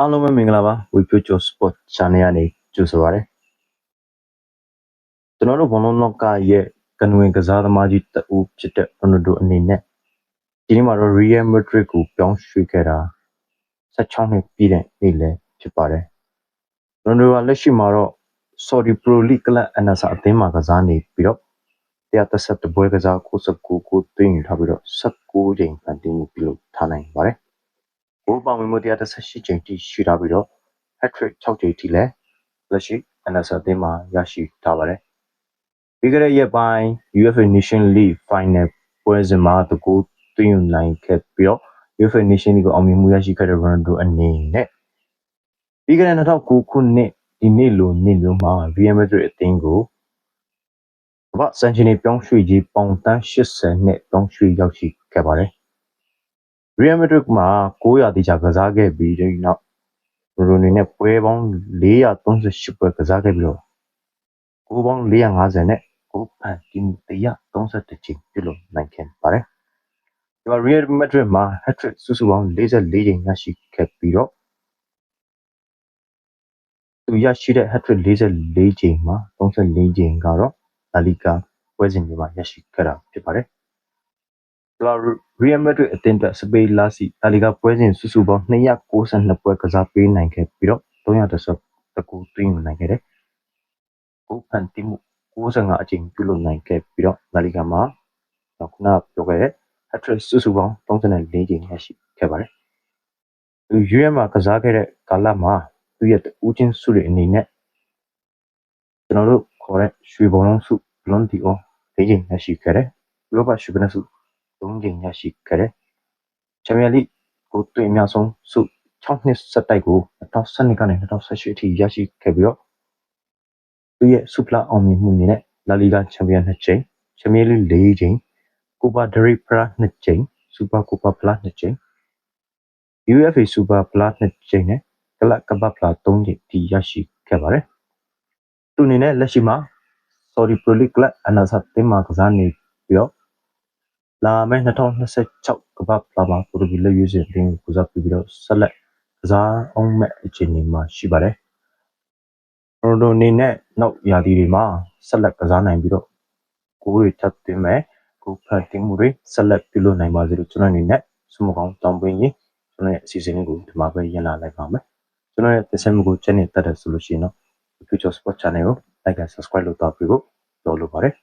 အားလုံးပဲမင်္ဂလာပါဝီပြိုချို sport channel ကနေကြိုဆိုပါရစေကျွန်တော်တို့ဘောလုံးလောကရဲ့ကနဝင်ကစားသမားကြီးတဦးဖြစ်တဲ့ရိုနယ်ဒိုအနေနဲ့ဒီနေ့မှာတော့ Real Madrid ကိုပြောင်းရွှေ့ခဲ့တာ16နှစ်ပြည့်တဲ့နေ့လည်းဖြစ်ပါတယ်ရိုနယ်ဒိုကလက်ရှိမှာတော့ Saudi Pro League ကလပ် Al-Nassr အသင်းမှာကစားနေပြီးတော့130ပွဲကစား69ကိုသွင်းယူထားပြီးတော့19ချိန်ဖန်တီးမှုပြုလုပ်ထားနိုင်ပါတယ် ဂိုးပေါင်ဝင်မှု118ချိန်ထိရှိထားပြီးတော့ hat-trick 6ချိန်ထိလည်းလက်ရှိ Al-Nassr အသင်းမှာရရှိထားပါတယ်ပြီးခဲ့တဲ့ရက်ပိုင်း UEFA Nation League Final ပွဲစဉ်မှာတကူသွင်းယူနိုင်ခဲ့ပြီးတော့ UEFA Nation League ကိုအောင်မြင်မှုရရှိခဲ့တဲ့ Ronaldo အနေနဲ့ပြီးခဲ့တဲ့2009ခုနှစ်ဒီနေ့လိုနေ့မျိုးမှာ Real Madrid အသင်းကိုကမ္ဘာစံချိန်ပြောင်းရွှေ့ကြီးပေါင်တန်း80နဲ့ပြောင်းရွှေ့ရောက်ရှိခဲ့ပါတယ်။ Real Madrid မှာ900တိကျကစားခဲ့ပြီးတဲ့နောက်ရိုရိုနေနဲ့ပွဲပေါင်း438ပွဲကစားခဲ့ပြီးတော့ဂိုးပေါင်း450နဲ့ဂိုးဖန်တီးမှု131ချိန်ပြုလုပ်နိုင်ခဲ့ပါတယ်။ဒီမှာ Real Madrid မှာ hat-trick စုစုပေါင်း44ချိန်ရရှိခဲ့ပြီးတော့သူရရှိတဲ့ hat-trick 44ချိန်မှာ34ချိန်ကတော့ La Liga ပွဲစဉ်တွေမှာရရှိခဲ့တာဖြစ်ပါတယ်။ သူက Real Madrid အသင်းအတွက်စပိန်လာစီ La Liga ပွဲစဉ်စုစုပေါင်း292ပွဲကစားပေးနိုင်ခဲ့ပြီးတော့310တကူသွင်းယူနိုင်ခဲ့တယ်။ဂိုးဖန်တီးမှု65အကြိမ်ပြုလုပ်နိုင်ခဲ့ပြီးတော့ La Liga မှာတော့ခုနကပြောခဲ့တဲ့ hat-trick စုစုပေါင်း34ကြိမ်ရရှိခဲ့ပါတယ်။သူ UAE မှာကစားခဲ့တဲ့ကာလမှာသူ့ရဲ့ဦးချင်းစုတွေအနေနဲ့ကျွန်တော်တို့ခေါ်တဲ့ရွှေဘုံလုံးစု Ballon d'Or ၄ကြိမ်ရရှိခဲ့တယ်။ဥရောပရွှေဘုနစု ၃ကြိမ်ရရှိခဲ့တယ်။ Champions League ကိုသွင်းအများဆုံးစု6နှစ်ဆက်တိုက်ကို2012ကနေ2018အထိရရှိခဲ့ပြီးတော့သူ့ရဲ့ဆုဖလားအောင်မြင်မှုအနေနဲ့ La Liga Champion 2ကြိမ် Champions League 4ကြိမ် Copa del Rey Plus 2ကြိမ် Super Copa Plus 2ကြိမ် UEFA Super Plus 2ကြိမ်နဲ့ကလပ်ကပတ်ဖလား3ကြိမ်ထိရရှိခဲ့ပါတယ်။သူအနေနဲ့လက်ရှိမှာ Saudi Pro League ကလပ် Al-Nassr တင်းမှာကစားနေပြီးတော့ လာမယ့်2026ကပတ်ဖလားမှာပိုတူဂီလက်ရွေးစင်တင်းကိုကစားပြီးတော့ဆက်လက်ကစားအောင်မဲ့အခြေအနေမှာရှိပါတယ်။ရိုဒိုအနေနဲ့နောက်ရာသီတွေမှာဆက်လက်ကစားနိုင်ပြီးတော့ကိုယ်တွေထပ်သွင်းမဲ့ကိုဖတ်တင်မှုတွေဆက်လက်ပြုလုပ်နိုင်ပါစေလို့ကျွန်တော်အနေနဲ့ဆုမကောင်းတောင်းပေးရင်ကျွန်တော်ရဲ့အစီအစဉ်လေးကိုဒီမှာပဲရန်လာလိုက်ပါမယ်ကျွန်တော်ရဲ့တင်ဆက်မှုကိုချက်နေတတ်တယ်ဆိုလို့ရှိရင်တော့ Future Sport Channel ကို like and subscribe လုပ်တော့ပြီးဖို့ပြောလိုပါတယ်